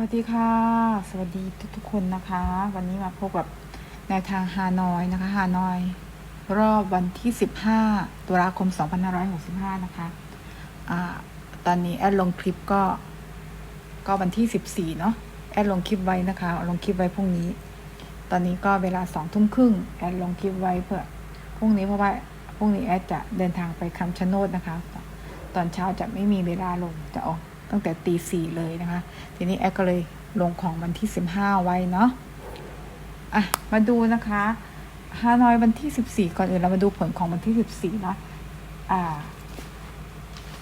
วัสดีค่ะ สวัสดีทุกๆคนนะคะ วันนี้มาพบกับแนวทางฮานอยนะคะฮานอย รอบวันที่ 15ตุลาคม 2565 นะคะอ่าตอนนี้แอดลงคลิปก็ ก็วันที่ 14 เนาะแอดลงคลิปไว้นะคะ ลงคลิปไว้พรุ่งนี้ ตอนนี้ก็เวลาสองทุ่มครึ่งแอดลงคลิปไว้เพื่อพรุ่งนี้เพราะว่าพรุ่งนี้แอดจะเดินทางไปคำชะโนดนะคะ ตอนเช้าจะไม่มีเวลาลงจะออก ตั้งแต่ตีสี่เลยนะคะ ทีนี้แอดก็เลยลงของวันที่สิบห้าไว้เนาะอะมาดูนะคะฮานอยวันที่สิบสี่ก่อนอื่นเรามาดูผลของวันที่สิบสี่นะอ่า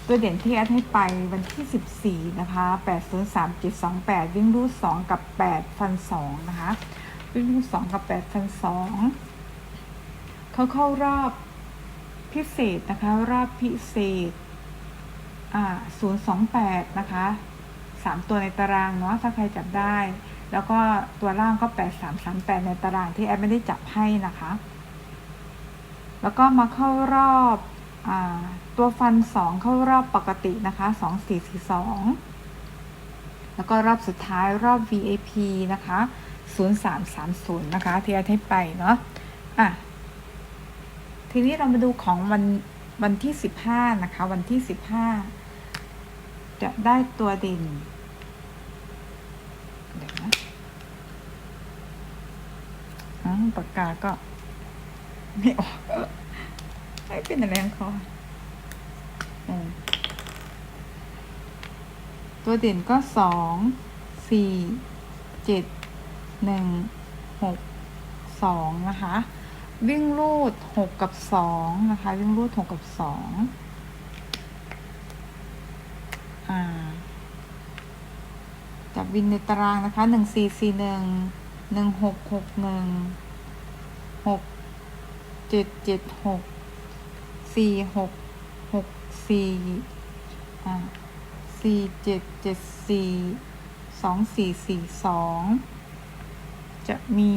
ตัวเด่นที่แอดให้ไปวันที่สิบสี่นะคะแปดศูนย์สามเจ็ดสองแปดวิ่งรูดสองกับแปดฟันสองนะคะวิ่งรูดสองกับแปดฟันสองเขาเข้ารอบพิเศษนะคะ รอบพิเศษ อ่าศูนย์สองแปดนะคะสามตัวในตารางเนาะถ้าใครจับได้ แล้วก็ตัวล่างก็แปดสามสามแปดในตารางที่แอดไม่ได้จับให้นะคะ แล้วก็มาเข้ารอบอ่าตัวฟันสองเข้ารอบปกตินะคะสองสี่สี่สองแล้วก็รอบสุดท้ายรอบ VAP นะคะศูนย์สามสามศูนะคะ ที่แอดให้ไปเนาะ อะ ทีนี้เรามาดูของวันวันที่สิบห้านะคะ วันที่สิบห้า จะได้ตัวเด่นเดี๋ยวนะอ๋อปากกาก็ ไม่ออกไม่เป็นอะไรของเขาอืมตัวเด่นก็สองสี่เจ็ดหนึ่งหกสองนะคะ วิ่งรูดหกกับสองนะคะ วิ่งรูดหกกับสอง จับวินในตารางนะคะหนึ่งสี่สี่หนึ่งหนึ่งหกหกหนึ่งหกเจ็ดเจ็ดหกสี่หกหกสี่อ่าสี่เจ็ดเจ็ดสี่สองสี่สี่สองจะมี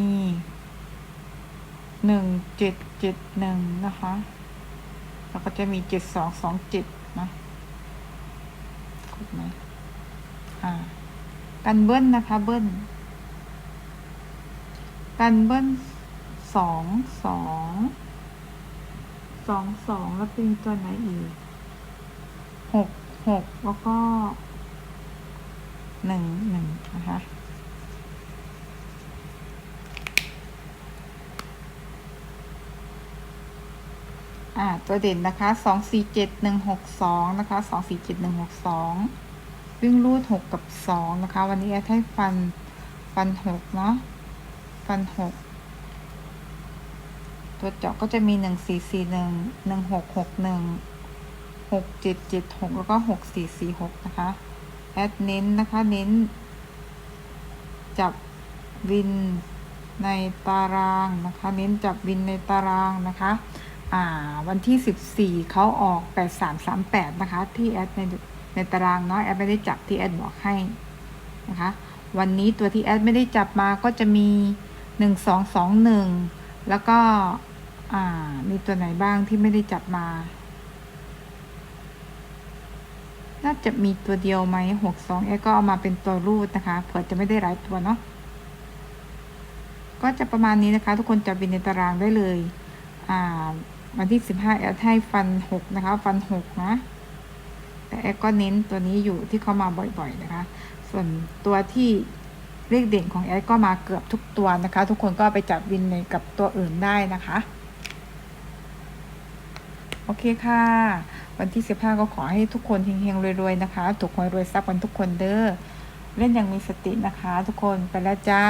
หนึ่งเจ็ดเจ็ดหนึ่งนะคะ แล้วก็จะมีเจ็ดสองสองเจ็ดนะ ครบไหมอ่ากันเบิ้ลนะคะเบิ้ลการเบิ้ลสองสองสองสองแล้วเป็นตัวไหนอีกหกหกแล้วก็หนึ่งหนึ่งนะคะ อ่าตัวเด่นนะคะสองสี่เจ็ดหนึ่งหกสองนะคะสองสี่เจ็ดหนึ่งหกสองวิ่งรูดหกกับสองนะคะ วันนี้แอดให้ฟันฟันหกเนาะฟันหกตัวเจาะก็จะมีหนึ่งสี่สี่หนึ่งหนึ่งหกหกหนึ่งหกเจ็ดเจ็ดหกแล้วก็หกสี่สี่หกนะคะ แอดเน้นนะคะเน้น จับวินในตารางนะคะ เน้นจับวินในตารางนะคะ วันที่ 14 เขาออก 8338 นะคะ ที่แอดในในตารางเนาะแอดไม่ได้จับที่แอดบอกให้นะคะ วันนี้ตัวที่แอดไม่ได้จับมาก็จะมี 1221 แล้วก็มีตัวไหนบ้างที่ไม่ได้จับมา น่าจะมีตัวเดียวไหม62แอดก็เอามาเป็นตัวรูดนะคะเผื่อจะไม่ได้หลายตัวเนาะก็จะประมาณนี้นะคะ ทุกคนจับบินในตารางได้เลย อ่า วันที่สิบห้าแอดให้ฟันหกนะคะ ฟันหกนะ แต่แอดก็เน้นตัวนี้อยู่ที่เขามาบ่อยๆนะคะ ส่วนตัวที่เลขเด่นของแอดก็มาเกือบทุกตัวนะคะ ทุกคนก็ไปจับวินในกับตัวอื่นได้นะคะ โอเคค่ะ วันที่สิบห้าก็ขอให้ทุกคนเฮงๆรวยๆนะคะ ถูกหวยรวยทรัพย์กันทุกคนเด้อเล่นอย่างมีสตินะคะ ทุกคนไปแล้วจ้า